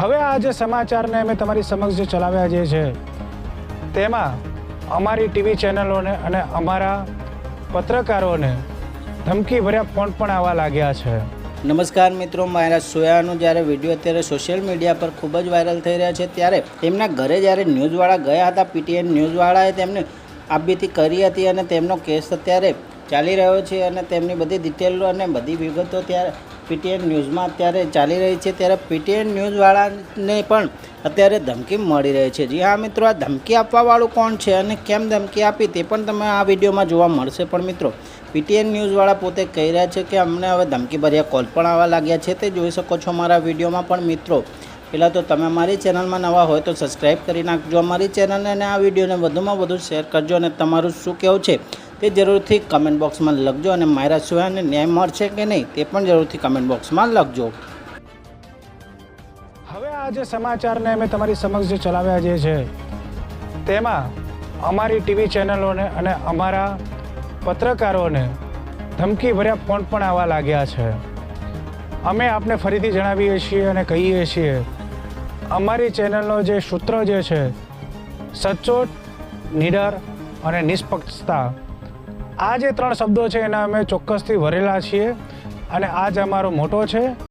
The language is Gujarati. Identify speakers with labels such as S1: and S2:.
S1: હવે આ જે સમાચારને અમે તમારી સમક્ષ જે ચલાવ્યા જે છે, તેમાં અમારી ટીવી ચેનલોને અને અમારા પત્રકારોને ધમકી ભર્યા ફોન પણ આવવા લાગ્યા છે.
S2: નમસ્કાર મિત્રો, મારા સોયાનો. જ્યારે વીડિયો અત્યારે સોશિયલ મીડિયા પર ખૂબ જ વાયરલ થઈ રહ્યા છે, ત્યારે તેમના ઘરે જ્યારે ન્યૂઝવાળા ગયા હતા, પીટીએન ન્યૂઝવાળાએ તેમને આબીતી કરી હતી અને તેમનો કેસ અત્યારે ચાલી રહ્યો છે અને તેમની બધી ડિટેલો અને બધી વિગતો ત્યારે પીટીએન ન્યૂઝમાં અત્યારે ચાલી રહી છે. ત્યારે પીટીએન ન્યૂઝવાળાને પણ અત્યારે ધમકી મળી રહી છે. જી હા મિત્રો, આ ધમકી આપવાવાળું કોણ છે અને કેમ ધમકી આપી તે પણ તમે આ વિડીયોમાં જોવા મળશે. પણ મિત્રો, પીટીએન ન્યૂઝવાળા પોતે કહી રહ્યા છે કે અમને હવે ધમકીભર્યા કોલ પણ આવવા લાગ્યા છે. તે જોઈ શકો છો મારા વિડીયોમાં. પણ મિત્રો, પહેલાં તો તમે મારી ચેનલમાં નવા હોય તો સબસ્ક્રાઈબ કરી નાખજો. અમારી ચેનલને અને આ વિડીયોને વધુમાં વધુ શેર કરજો અને તમારું શું કહેવું છે તે જરૂરથી કમેન્ટ બોક્સમાં લખજો અને મારા સુહાને ન્યાય મળશે કે નહીં તે પણ જરૂરથી કમેન્ટ બોક્સમાં લખજો.
S1: હવે આ જે સમાચારને અમે તમારી સમક્ષ જે ચલાવ્યા જે છે, તેમાં અમારી ટીવી ચેનલોને અને અમારા પત્રકારોને ધમકી ભર્યા ફોન પણ આવવા લાગ્યા છે. અમે આપને ફરીથી જણાવીએ છીએ અને કહીએ છીએ, અમારી ચેનલનો જે સૂત્ર જે છે, સચોટ, નિડર અને નિષ્પક્ષતા આ જે ત્રણ શબ્દો છે એના અમે ચોક્કસથી ભરેલા છીએ અને આ અમારો મોટો છે.